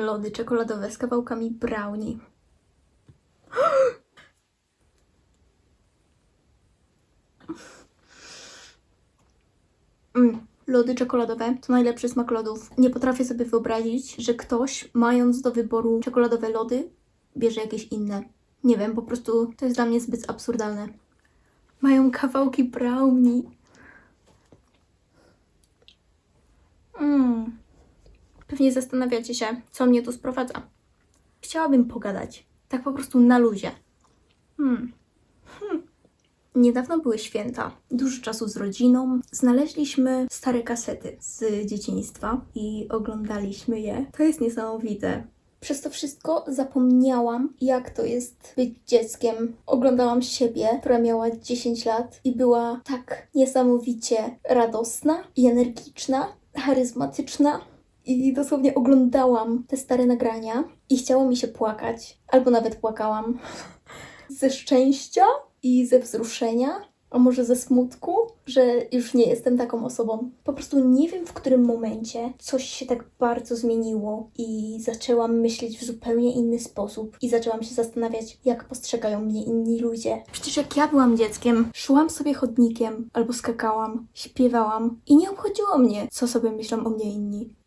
lody czekoladowe z kawałkami brownie. Mm, lody czekoladowe to najlepszy smak lodów. Nie potrafię sobie wyobrazić, że ktoś, mając do wyboru czekoladowe lody, bierze jakieś inne. Nie wiem, po prostu to jest dla mnie zbyt absurdalne. Mają kawałki brownie. Mm. Pewnie zastanawiacie się, co mnie tu sprowadza. Chciałabym pogadać. Tak po prostu na luzie. Hmm. Hmm. Niedawno były święta. Dużo czasu z rodziną. Znaleźliśmy stare kasety z dzieciństwa i oglądaliśmy je. To jest niesamowite. Przez to wszystko zapomniałam, jak to jest być dzieckiem. Oglądałam siebie, która miała 10 lat i była tak niesamowicie radosna i energiczna, charyzmatyczna. I dosłownie oglądałam te stare nagrania i chciało mi się płakać, albo nawet płakałam ze szczęścia i ze wzruszenia, a może ze smutku, że już nie jestem taką osobą. Po prostu nie wiem, w którym momencie coś się tak bardzo zmieniło i zaczęłam myśleć w zupełnie inny sposób i zaczęłam się zastanawiać, jak postrzegają mnie inni ludzie. Przecież jak ja byłam dzieckiem, szłam sobie chodnikiem albo skakałam, śpiewałam i nie obchodziło mnie, co sobie myślą o mnie inni.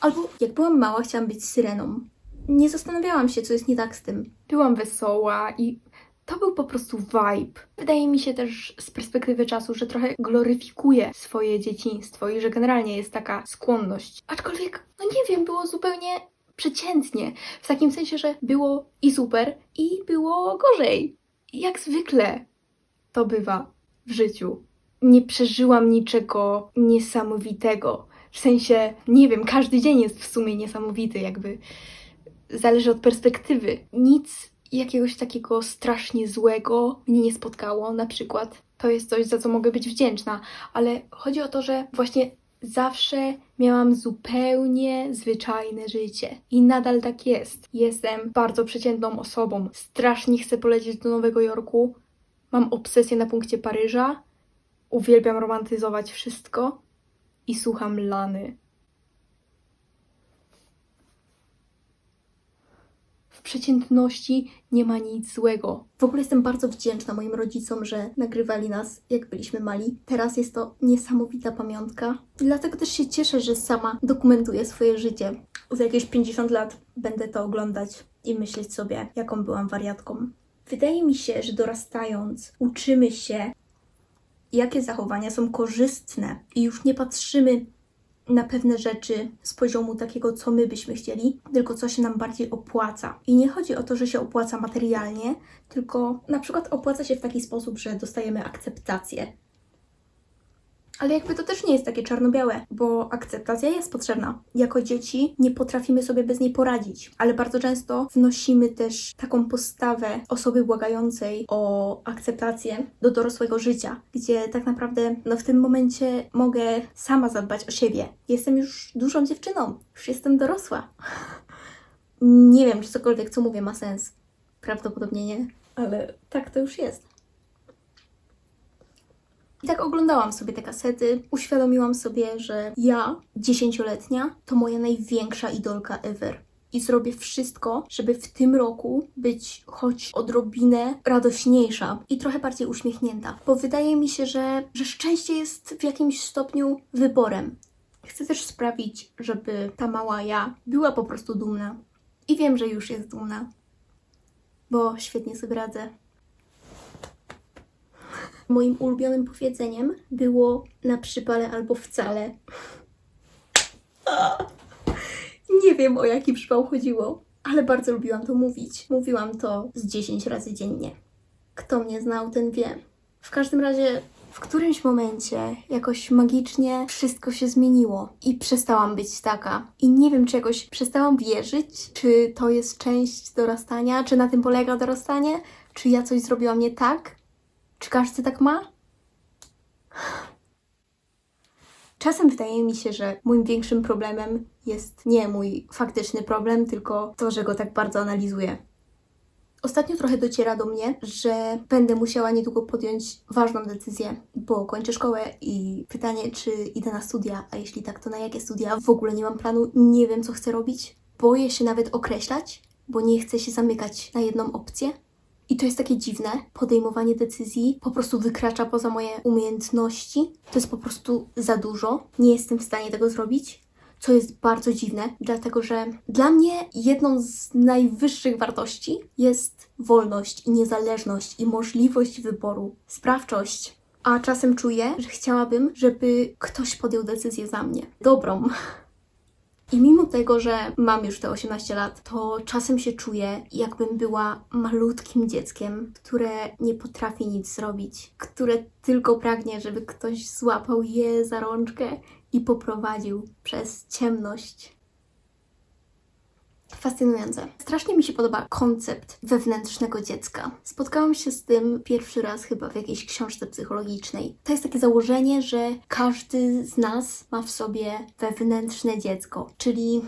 Albo jak byłam mała, chciałam być syreną. Nie zastanawiałam się, co jest nie tak z tym. Byłam wesoła i to był po prostu vibe. Wydaje mi się też z perspektywy czasu, że trochę gloryfikuje swoje dzieciństwo i że generalnie jest taka skłonność. Aczkolwiek, no nie wiem, było zupełnie przeciętnie. W takim sensie, że było i super, i było gorzej. Jak zwykle to bywa w życiu. Nie przeżyłam niczego niesamowitego. W sensie, nie wiem, każdy dzień jest w sumie niesamowity, jakby zależy od perspektywy. Nic jakiegoś takiego strasznie złego mnie nie spotkało, na przykład. To jest coś, za co mogę być wdzięczna, ale chodzi o to, że właśnie zawsze miałam zupełnie zwyczajne życie i nadal tak jest. Jestem bardzo przeciętną osobą. Strasznie chcę polecieć do Nowego Jorku. Mam obsesję na punkcie Paryża. Uwielbiam romantyzować wszystko i słucham Lany. W przeciętności nie ma nic złego. W ogóle jestem bardzo wdzięczna moim rodzicom, że nagrywali nas, jak byliśmy mali. Teraz jest to niesamowita pamiątka. I dlatego też się cieszę, że sama dokumentuję swoje życie. Za jakieś 50 lat będę to oglądać i myśleć sobie, jaką byłam wariatką. Wydaje mi się, że dorastając, uczymy się, jakie zachowania są korzystne i już nie patrzymy na pewne rzeczy z poziomu takiego, co my byśmy chcieli, tylko co się nam bardziej opłaca. I nie chodzi o to, że się opłaca materialnie, tylko na przykład opłaca się w taki sposób, że dostajemy akceptację. Ale jakby to też nie jest takie czarno-białe, bo akceptacja jest potrzebna. Jako dzieci nie potrafimy sobie bez niej poradzić, ale bardzo często wnosimy też taką postawę osoby błagającej o akceptację do dorosłego życia, gdzie tak naprawdę no w tym momencie mogę sama zadbać o siebie. Jestem już dużą dziewczyną, już jestem dorosła. Nie wiem, czy cokolwiek, co mówię, ma sens. Prawdopodobnie nie, ale tak to już jest. I tak oglądałam sobie te kasety, uświadomiłam sobie, że ja, dziesięcioletnia, to moja największa idolka ever. I zrobię wszystko, żeby w tym roku być choć odrobinę radośniejsza i trochę bardziej uśmiechnięta. Bo wydaje mi się, że, że szczęście jest w jakimś stopniu wyborem. Chcę też sprawić, żeby ta mała ja była po prostu dumna. I wiem, że już jest dumna, bo świetnie sobie radzę. Moim ulubionym powiedzeniem było na przypale albo wcale. Nie wiem o jaki przypał chodziło, ale bardzo lubiłam to mówić. Mówiłam to z 10 razy dziennie. Kto mnie znał, ten wie. W każdym razie, w którymś momencie jakoś magicznie wszystko się zmieniło i przestałam być taka. I nie wiem, czy jakoś przestałam wierzyć, czy to jest część dorastania, czy na tym polega dorastanie, czy ja coś zrobiłam nie tak, czy każdy tak ma? Czasem wydaje mi się, że moim większym problemem jest nie mój faktyczny problem, tylko to, że go tak bardzo analizuję. Ostatnio trochę dociera do mnie, że będę musiała niedługo podjąć ważną decyzję, bo kończę szkołę i pytanie, czy idę na studia, a jeśli tak, to na jakie studia? W ogóle nie mam planu, nie wiem, co chcę robić. boję się nawet określać, bo nie chcę się zamykać na jedną opcję. I to jest takie dziwne. Podejmowanie decyzji po prostu wykracza poza moje umiejętności. To jest po prostu za dużo. Nie jestem w stanie tego zrobić. Co jest bardzo dziwne, dlatego że dla mnie jedną z najwyższych wartości jest wolność i niezależność i możliwość wyboru, sprawczość. A czasem czuję, że chciałabym, żeby ktoś podjął decyzję za mnie. Dobrą. I mimo tego, że mam już te 18 lat, to czasem się czuję, jakbym była malutkim dzieckiem, które nie potrafi nic zrobić, które tylko pragnie, żeby ktoś złapał je za rączkę i poprowadził przez ciemność. Fascynujące. Strasznie mi się podoba koncept wewnętrznego dziecka. Spotkałam się z tym pierwszy raz chyba w jakiejś książce psychologicznej. To jest takie założenie, że każdy z nas ma w sobie wewnętrzne dziecko, czyli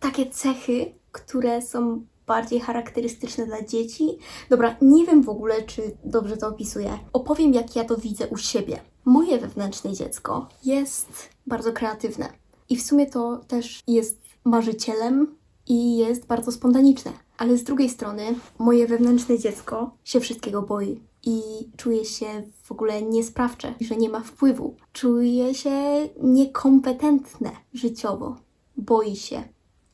takie cechy, które są bardziej charakterystyczne dla dzieci. Dobra, nie wiem w ogóle, czy dobrze to opisuję. Opowiem, jak ja to widzę u siebie. Moje wewnętrzne dziecko jest bardzo kreatywne. I w sumie to też jest marzycielem i jest bardzo spontaniczne. Ale z drugiej strony, moje wewnętrzne dziecko się wszystkiego boi i czuje się w ogóle niesprawcze, że nie ma wpływu. Czuje się niekompetentne życiowo. Boi się.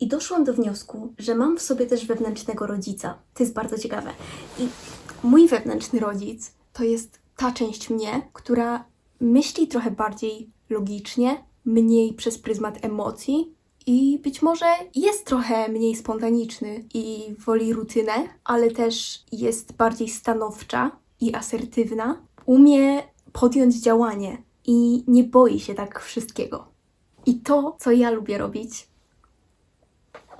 I doszłam do wniosku, że mam w sobie też wewnętrznego rodzica. To jest bardzo ciekawe. I mój wewnętrzny rodzic to jest ta część mnie, która myśli trochę bardziej logicznie, mniej przez pryzmat emocji i być może jest trochę mniej spontaniczny i woli rutynę, ale też jest bardziej stanowcza i asertywna. Umie podjąć działanie i nie boi się tak wszystkiego. I to, co ja lubię robić,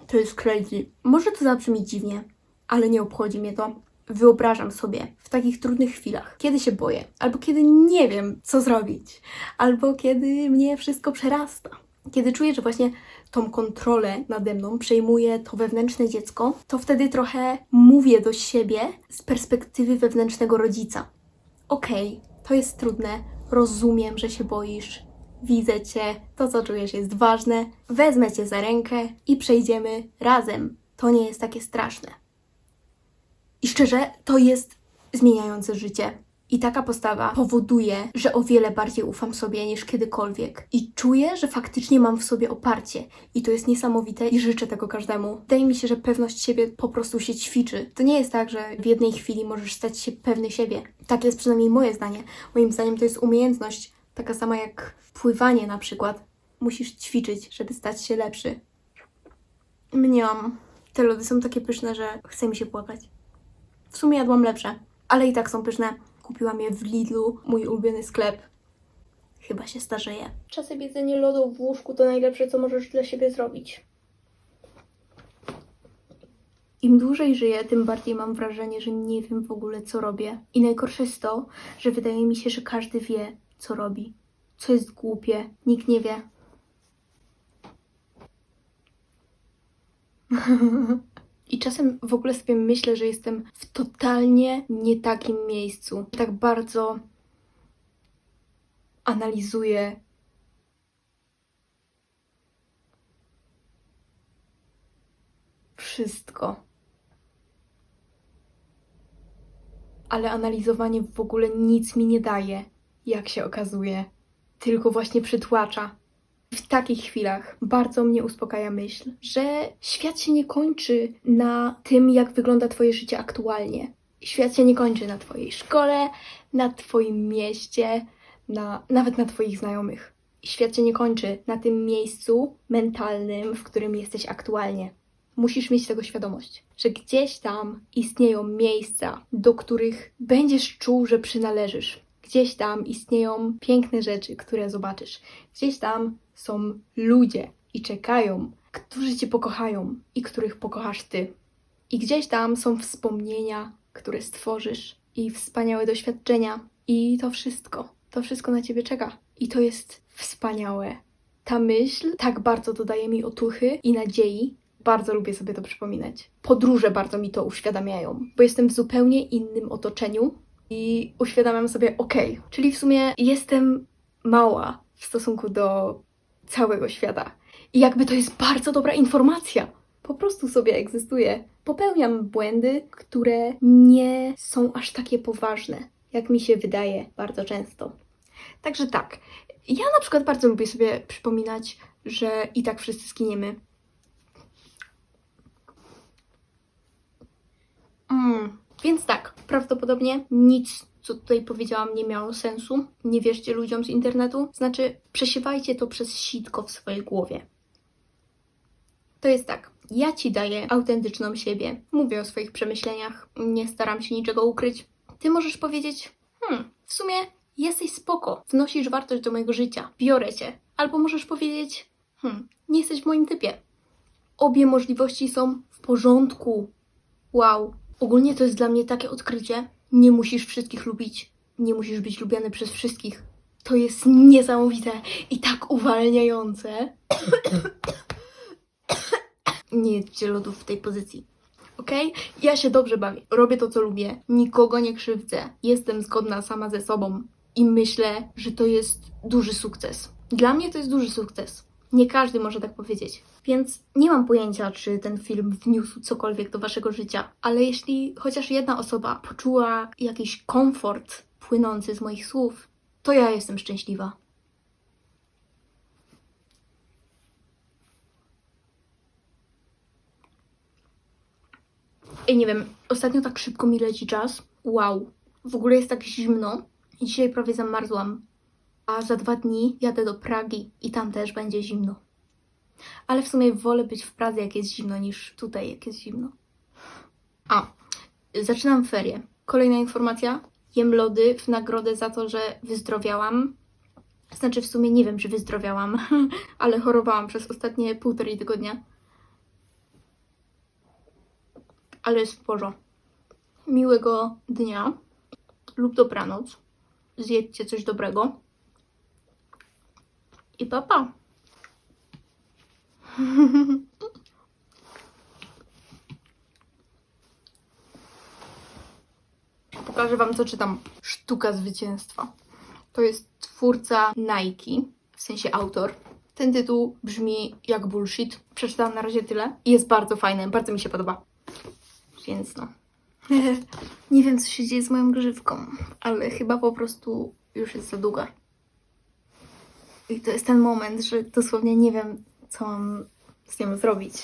to jest crazy. Może to zabrzmi dziwnie, ale nie obchodzi mnie to. Wyobrażam sobie w takich trudnych chwilach, kiedy się boję, albo kiedy nie wiem, co zrobić, albo kiedy mnie wszystko przerasta. Kiedy czuję, że właśnie tą kontrolę nade mną przejmuje to wewnętrzne dziecko, to wtedy trochę mówię do siebie z perspektywy wewnętrznego rodzica. Okej, to jest trudne, rozumiem, że się boisz, widzę cię, to co czujesz jest ważne, wezmę cię za rękę i przejdziemy razem. To nie jest takie straszne. I szczerze, to jest zmieniające życie. I taka postawa powoduje, że o wiele bardziej ufam sobie niż kiedykolwiek. I czuję, że faktycznie mam w sobie oparcie. I to jest niesamowite i życzę tego każdemu. Wydaje mi się, że pewność siebie po prostu się ćwiczy. To nie jest tak, że w jednej chwili możesz stać się pewny siebie. Tak jest przynajmniej moje zdanie. Moim zdaniem to jest umiejętność, taka sama jak pływanie na przykład. Musisz ćwiczyć, żeby stać się lepszy. Mniam. Te lody są takie pyszne, że chce mi się płakać. W sumie jadłam lepsze, ale i tak są pyszne. Kupiłam je w Lidlu, mój ulubiony sklep. Chyba się starzeje. Czasem jedzenie lodów w łóżku to najlepsze, co możesz dla siebie zrobić. Im dłużej żyję, tym bardziej mam wrażenie, że nie wiem w ogóle, co robię. I najgorsze jest to, że wydaje mi się, że każdy wie, co robi. Co jest głupie, nikt nie wie. I czasem w ogóle sobie myślę, że jestem w totalnie nie takim miejscu. Tak bardzo analizuję wszystko. Ale analizowanie w ogóle nic mi nie daje, jak się okazuje, tylko właśnie przytłacza. W takich chwilach bardzo mnie uspokaja myśl, że świat się nie kończy na tym, jak wygląda Twoje życie aktualnie. Świat się nie kończy na Twojej szkole, na Twoim mieście, na, nawet na Twoich znajomych. Świat się nie kończy na tym miejscu mentalnym, w którym jesteś aktualnie. Musisz mieć tego świadomość, że gdzieś tam istnieją miejsca, do których będziesz czuł, że przynależysz. Gdzieś tam istnieją piękne rzeczy, które zobaczysz. Gdzieś tam są ludzie i czekają, którzy cię pokochają i których pokochasz ty. I gdzieś tam są wspomnienia, które stworzysz i wspaniałe doświadczenia. I to wszystko, to wszystko na ciebie czeka. I to jest wspaniałe. Ta myśl tak bardzo dodaje mi otuchy i nadziei. Bardzo lubię sobie to przypominać. Podróże bardzo mi to uświadamiają, bo jestem w zupełnie innym otoczeniu i uświadamiam sobie, okej, czyli w sumie jestem mała w stosunku do całego świata. I jakby to jest bardzo dobra informacja. Po prostu sobie egzystuję. Popełniam błędy, które nie są aż takie poważne, jak mi się wydaje bardzo często. Także tak, ja na przykład bardzo lubię sobie przypominać, że i tak wszyscy skiniemy. Mm. Więc tak, prawdopodobnie nic, co tutaj powiedziałam, nie miało sensu. Nie wierzcie ludziom z internetu. Znaczy, przesiewajcie to przez sitko w swojej głowie. To jest tak. Ja ci daję autentyczną siebie. Mówię o swoich przemyśleniach. Nie staram się niczego ukryć. Ty możesz powiedzieć: Hmm, w sumie jesteś spoko. Wnosisz wartość do mojego życia. Biorę cię. Albo możesz powiedzieć: Hmm, nie jesteś w moim typie. Obie możliwości są w porządku. Wow. Ogólnie to jest dla mnie takie odkrycie. Nie musisz wszystkich lubić. Nie musisz być lubiany przez wszystkich. To jest niesamowite i tak uwalniające. nie jedźcie lodów w tej pozycji. Okej? Ja się dobrze bawię. Robię to, co lubię. Nikogo nie krzywdzę. Jestem zgodna sama ze sobą. I myślę, że to jest duży sukces. Dla mnie to jest duży sukces. Nie każdy może tak powiedzieć. Więc nie mam pojęcia, czy ten film wniósł cokolwiek do waszego życia, ale jeśli chociaż jedna osoba poczuła jakiś komfort płynący z moich słów, to ja jestem szczęśliwa. Ej, nie wiem, ostatnio tak szybko mi leci czas. Wow. W ogóle jest tak zimno. I dzisiaj prawie zamarzłam. A za dwa dni jadę do Pragi i tam też będzie zimno. Ale w sumie wolę być w Pradze, jak jest zimno, niż tutaj, jak jest zimno. A, zaczynam ferie. Kolejna informacja. Jem lody w nagrodę za to, że wyzdrowiałam. Znaczy, w sumie nie wiem, czy wyzdrowiałam, ale chorowałam przez ostatnie półtorej tygodnia. Ale jest porządku. Miłego dnia lub dobranoc. Zjedźcie coś dobrego. I papa. Pokażę Wam, co czytam. Sztuka zwycięstwa. To jest twórca Nike, w sensie autor. Ten tytuł brzmi jak bullshit. Przeczytałam na razie tyle. I jest bardzo fajny, bardzo mi się podoba. Więc no. Nie wiem, co się dzieje z moją grzywką, ale chyba po prostu już jest za długa. I to jest ten moment, że dosłownie nie wiem, co mam z nią zrobić.